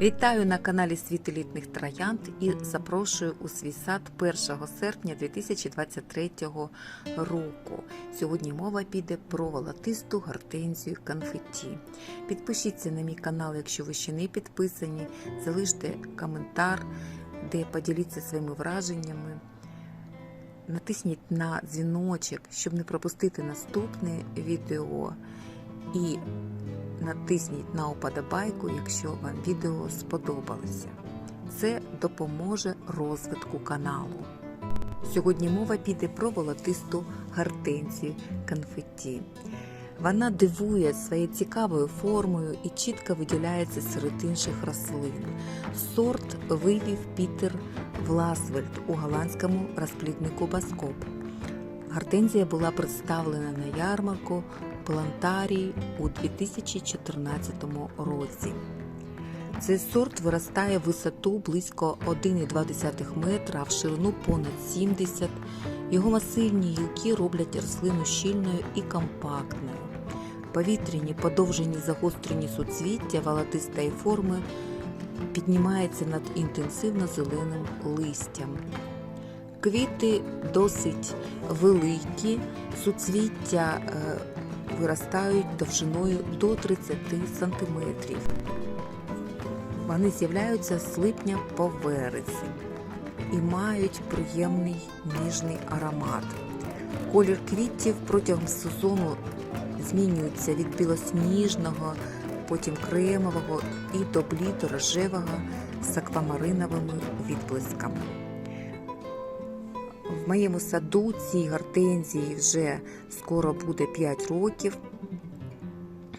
Вітаю на каналі Світ елітних троянд і запрошую у свій сад 1 серпня 2023 року. Сьогодні мова піде про волотисту гортензію конфетті. Підпишіться на мій канал, якщо ви ще не підписані, залиште коментар, де поділіться своїми враженнями. Натисніть на дзвіночок, щоб не пропустити наступне відео. І натисніть на уподобайку, якщо вам відео сподобалося. Це допоможе розвитку каналу. Сьогодні мова піде про волотисту гортензію конфетті. Вона дивує своєю цікавою формою і чітко виділяється серед інших рослин. Сорт вивів Пітер Власвельд у голландському розпліднику Баскоп. Гортензія була представлена на ярмарку Плантарії у 2014 році. Цей сорт виростає в висоту близько 1,2 метра, в ширину понад 70. Його масивні гілки роблять рослину щільною і компактною. Повітряні подовжені загострені суцвіття волотистої форми піднімаються над інтенсивно зеленим листям. Квіти досить великі, суцвіття е, виростають довжиною до 30 см. Вони з'являються з липня по вересень і мають приємний ніжний аромат. Колір квітів протягом сезону змінюється від білосніжного, потім кремового і до блідо-рожевого з аквамариновими відблисками. В моєму саду цій гортензії вже скоро буде 5 років.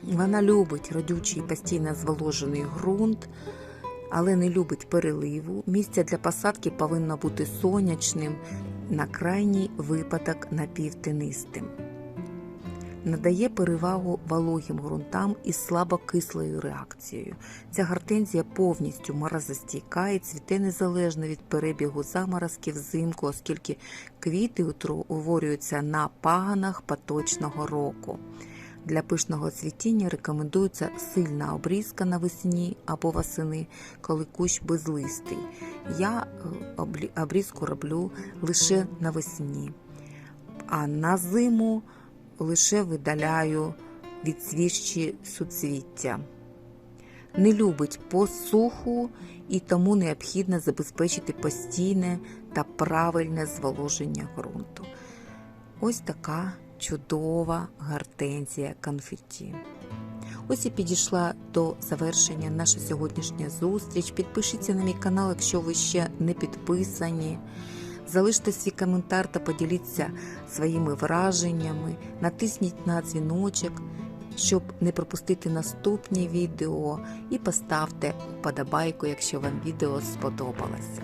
Вона любить родючий постійно зволожений ґрунт, але не любить переливу. Місце для посадки повинно бути сонячним, на крайній випадок напівтенистим. Надає перевагу вологим ґрунтам із слабокислою реакцією. Ця гортензія повністю морозостійка і цвіте незалежно від перебігу заморозків взимку, оскільки квіти утворюються на паганах поточного року. Для пишного цвітіння рекомендується сильна обрізка навесні або восени, коли кущ безлистий. Я е, обрізку роблю лише навесні, а на зиму лише видаляю відсвіжчі суцвіття. Не любить посуху і тому необхідно забезпечити постійне та правильне зволоження ґрунту. Ось така чудова гортензія конфетті. Ось і підійшла до завершення наша сьогоднішня зустріч. Підпишіться на мій канал, якщо ви ще не підписані. Залиште свій коментар та поділіться своїми враженнями, натисніть на дзвіночок, щоб не пропустити наступні відео, і поставте вподобайку, якщо вам відео сподобалося.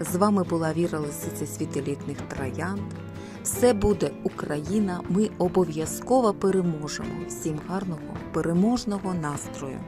З вами була Віра Лисиця Світ елітних троянд. Все буде Україна! Ми обов'язково переможемо. Всім гарного переможного настрою!